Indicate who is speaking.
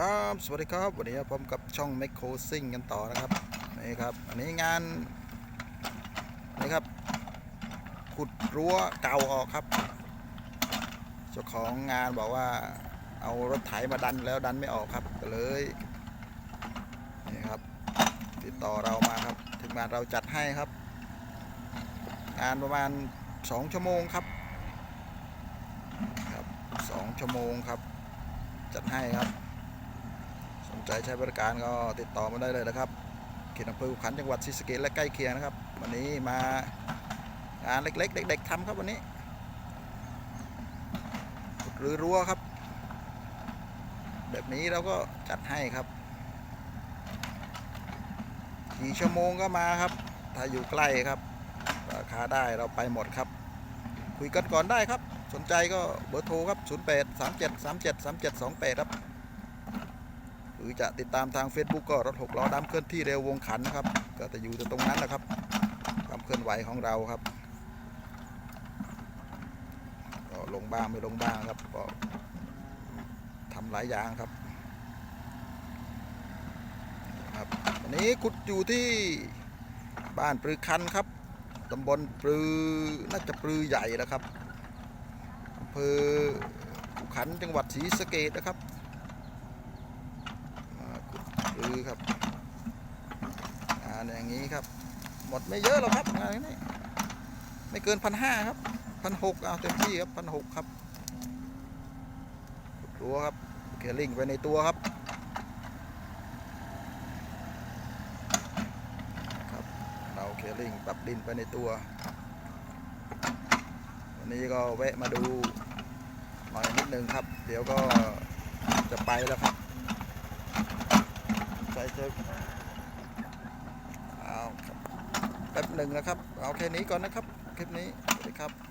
Speaker 1: ครับสวัสดีครับวันนี้ผมกับช่อง m ม c โครซิ่งกันต่อนะครับนี่ครับอันนี้งานนี่ครับ ขุดรั้วเก่าออกครับเจ้าของงานบอกว่าเอารถไถมาดันแล้วดันไม่ออกครับก็เลยนี่ครับ ติดต่อเรามาครับถึงงานเราจัดให้ครับ งานประมาณ2ชั่วโมงครับครับ2ชั่วโมงครับ จัดให้ครับ สนใจใช้บริการก็ติดต่อมาได้เลยนะครับเขตอำเภอขุขันจังหวัดศรีสะเกษและใกล้เคียงนะครับ วันนี้มางานเล็กๆ เด็ก ๆทำครับวันนี้หรือรั้วครับ แบบนี้เราก็จัดให้ครับกี่ชั่วโมงก็มาครับ ถ้าอยู่ใกล้ครับ ราคาได้เราไปหมดครับ คุยกันก่อนได้ครับ สนใจก็เบอร์โทรครับ 08 37 37 37 28 ครับ รือจะติดตามทาง Facebook ก็รถหกล้อดำเคลื่อนที่เร็ววงขันนะครับ ก็จะอยู่ตรงนั้นนะครับความเคลื่อนไหวของเราครับก็ลงบ้างไม่ลงบ้างครับก็ทำหลายอย่างครับครับวันนี้ขุดอยู่ที่บ้านปรือคันครับตำบลปรือน่าจะปรือใหญ่นะครับอำเภอขุขันจังหวัดศรีสะเกษนะครับ ขุดรื้อครับงานอย่างนี้ครับ หมดไม่เยอะหรอกครับงานนี้ไม่เกินพันห้าครับพันหกเอาเต็มที่ครับพันหกครับขุดรั้วครับเคลิงไปในตัวครับครับเราเคลิงปรับดินไปในตัว วันนี้ก็แวะมาดูหน่อยนิดนึงครับ เดี๋ยวก็จะไปแล้วครับ เจอเอาครับแป๊บหนึ่งนะครับ เอาแค่นี้ก่อนนะครับ คลิปนี้สวัสดีครับ